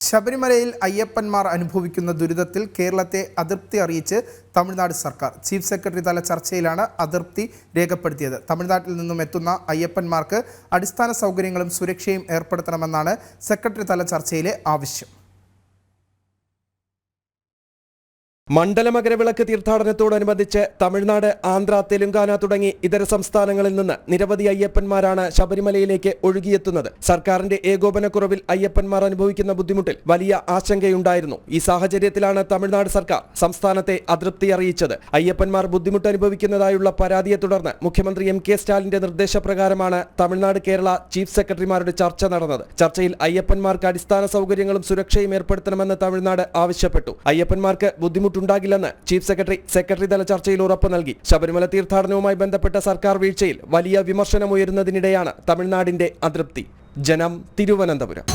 ശബരിമലയിൽ അയ്യപ്പന്മാർ അനുഭവിക്കുന്ന ദുരിതത്തിൽ കേരളത്തെ അതൃപ്തി അറിയിച്ച് തമിഴ്നാട് സർക്കാർ ചീഫ് സെക്രട്ടറി തല ചർച്ചയിലാണ് അതൃപ്തി രേഖപ്പെടുത്തിയത്. തമിഴ്നാട്ടിൽ നിന്നും എത്തുന്ന അയ്യപ്പന്മാർക്ക് അടിസ്ഥാന സൗകര്യങ്ങളും സുരക്ഷയും ഏർപ്പെടുത്തണമെന്നാണ് സെക്രട്ടറി തല ചർച്ചയിലെ ആവശ്യം. മണ്ഡലമകരവിളക്ക് തീർത്ഥാടനത്തോടനുബന്ധിച്ച് തമിഴ്നാട് ആന്ധ്ര തെലുങ്കാന തുടങ്ങി ഇതര സംസ്ഥാനങ്ങളിൽ നിന്ന് നിരവധി അയ്യപ്പന്മാരാണ് ശബരിമലയിലേക്ക് ഒഴുകിയെത്തുന്നത്. സർക്കാരിന്റെ ഏകോപനക്കുറവിൽ അയ്യപ്പന്മാർ അനുഭവിക്കുന്ന ബുദ്ധിമുട്ടിൽ വലിയ ആശങ്കയുണ്ടായിരുന്നു. ഈ സാഹചര്യത്തിലാണ് തമിഴ്നാട് സർക്കാർ സംസ്ഥാനത്തെ അതൃപ്തി അറിയിച്ചത്. അയ്യപ്പന്മാർ ബുദ്ധിമുട്ട് അനുഭവിക്കുന്നതായുള്ള പരാതിയെ തുടർന്ന് മുഖ്യമന്ത്രി എം കെ സ്റ്റാലിന്റെ നിർദ്ദേശപ്രകാരമാണ് തമിഴ്നാട് കേരള ചീഫ് സെക്രട്ടറിമാരുടെ ചർച്ച നടന്നത്. ചർച്ചയിൽ അയ്യപ്പന്മാർക്ക് അടിസ്ഥാന സൗകര്യങ്ങളും സുരക്ഷയും ഏർപ്പെടുത്തണമെന്ന് തമിഴ്നാട് ആവശ്യപ്പെട്ടു. അയ്യപ്പന്മാർക്ക് ബുദ്ധിമുട്ടുണ്ടാകില്ലെന്ന് ചീഫ് സെക്രട്ടറി സെക്രട്ടറി തല ചർച്ചയിൽ ഉറപ്പ് നൽകി. ശബരിമല തീർത്ഥാടനവുമായി ബന്ധപ്പെട്ട സർക്കാർ വീഴ്ചയിൽ വലിയ വിമർശനമുയരുന്നതിനിടെയാണ് തമിഴ്നാടിന്റെ അതൃപ്തി. ജനം തിരുവനന്തപുരം.